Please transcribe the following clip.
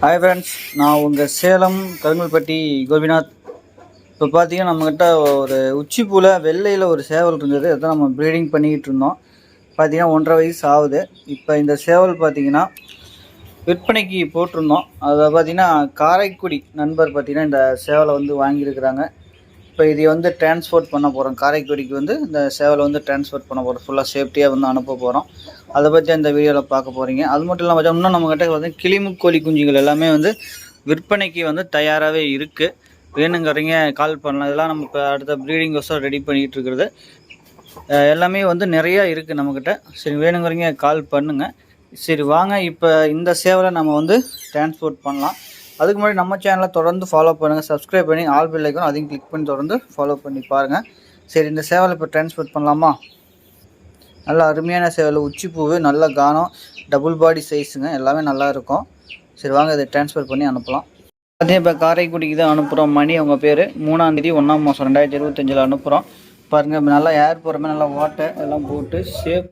Hi friends நான் உங்கள் சேலம் கருங்கல்பட்டி கோபிநாத். இப்போ பார்த்தீங்கன்னா நம்மக்கிட்ட ஒரு உச்சிப்பூவில் வெள்ளையில் ஒரு சேவல் இருந்தது. அதான் நம்ம ப்ரீடிங் பண்ணிக்கிட்டு இருந்தோம். பார்த்தீங்கன்னா ஒன்றரை வயசு ஆகுது. இப்போ இந்த சேவல் பார்த்தீங்கன்னா விற்பனைக்கு போட்டிருந்தோம். அதை பார்த்தீங்கன்னா காரைக்குடி நண்பர் பார்த்தீங்கன்னா இந்த சேவலை வந்து வாங்கியிருக்கிறாங்க. இப்போ இதை வந்து டிரான்ஸ்போர்ட் பண்ண போகிறோம் காரைக்குடிக்கு வந்து இந்த சேவலை வந்து டிரான்ஸ்போர்ட் பண்ண போகிறோம் ஃபுல்லாக சேஃப்டியாக வந்து அனுப்ப போகிறோம் அதை பற்றி அந்த வீடியோவில் பார்க்க போகிறீங்க அது மட்டும் இல்லாமல் பார்த்தா இன்னும் நம்மக்கிட்ட வந்து கிளிமுக்கோழி குஞ்சுகள் எல்லாமே வந்து விற்பனைக்கு வந்து தயாராகவே இருக்குது வேணுங்கிறீங்க கால் பண்ணலாம். இதெல்லாம் நம்ம இப்போ அடுத்த ப்ரீடிங் வருஷம் ரெடி பண்ணிகிட்டு இருக்கிறது. எல்லாமே வந்து நிறையா இருக்குது நம்மக்கிட்ட சரி வேணுங்கிறீங்க கால் பண்ணுங்கள் சரி வாங்க. இப்போ இந்த சேவலை நம்ம வந்து டிரான்ஸ்போர்ட் பண்ணலாம். அதுக்கு முன்னாடி நம்ம சேனலை தொடர்ந்து ஃபாலோ பண்ணுங்கள் சப்ஸ்கிரைப் பண்ணி ஆல் பில் ஐக்கன் அதையும் கிளிக் பண்ணி தொடர்ந்து ஃபாலோ பண்ணி பாருங்கள் சரி இந்த சேவலை இப்போ டிரான்ஸ்போர்ட் பண்ணலாமா? நல்ல அருமையான சேவல் உச்சிப்பூவு நல்ல கானம் டபுள் பாடி சைஸுங்க எல்லாமே நல்லா இருக்கும். சரி வாங்க இதை டிரான்ஸ்ஃபர் பண்ணி அனுப்பலாம். அதே இப்போ காரைக்குடிக்கு தான் அனுப்புகிறோம் மணி அவங்க பேர். மூணாந்தேதி ஒன்றாம் மாதம் ரெண்டாயிரத்தி இருபத்தஞ்சில் அனுப்புகிறோம் பாருங்கள் நல்லா ஏர் போகிற மாதிரி நல்லா வாட்டர் எல்லாம் போட்டு சேஃப்